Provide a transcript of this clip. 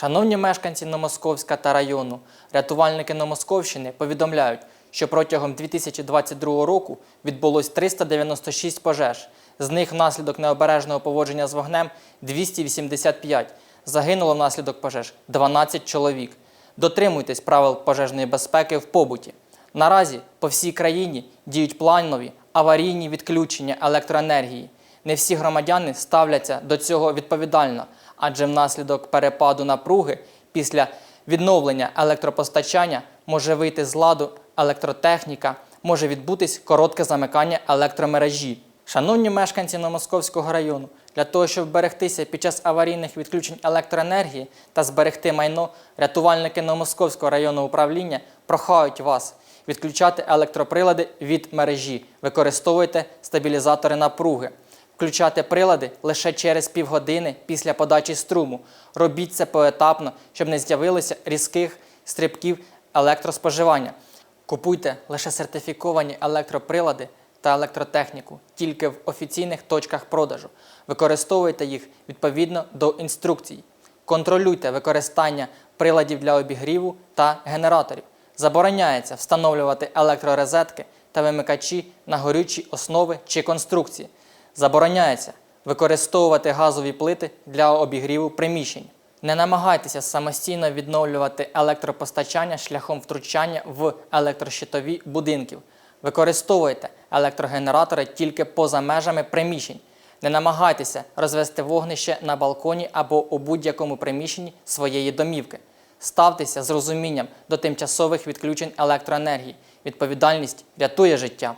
Шановні мешканці Новомосковська та району, рятувальники Новомосковщини повідомляють, що протягом 2022 року відбулось 396 пожеж. З них внаслідок необережного поводження з вогнем 285. Загинуло внаслідок пожеж 12 чоловік. Дотримуйтесь правил пожежної безпеки в побуті. Наразі по всій країні діють планові аварійні відключення електроенергії. Не всі громадяни ставляться до цього відповідально, адже внаслідок перепаду напруги після відновлення електропостачання може вийти з ладу електротехніка, може відбутись коротке замикання електромережі. Шановні мешканці Новомосковського району, для того, щоб вберегтися під час аварійних відключень електроенергії та зберегти майно, рятувальники Новомосковського районного управління прохають вас відключати електроприлади від мережі, використовуйте стабілізатори напруги. Включати прилади лише через півгодини після подачі струму. Робіть це поетапно, щоб не з'явилося різких стрибків електроспоживання. Купуйте лише сертифіковані електроприлади та електротехніку тільки в офіційних точках продажу. Використовуйте їх відповідно до інструкцій. Контролюйте використання приладів для обігріву та генераторів. Забороняється встановлювати електророзетки та вимикачі на горючі основи чи конструкції. Забороняється використовувати газові плити для обігріву приміщень. Не намагайтеся самостійно відновлювати електропостачання шляхом втручання в електрощитові будинків. Використовуйте електрогенератори тільки поза межами приміщень. Не намагайтеся розвести вогнище на балконі або у будь-якому приміщенні своєї домівки. Ставтеся з розумінням до тимчасових відключень електроенергії. Відповідальність рятує життя.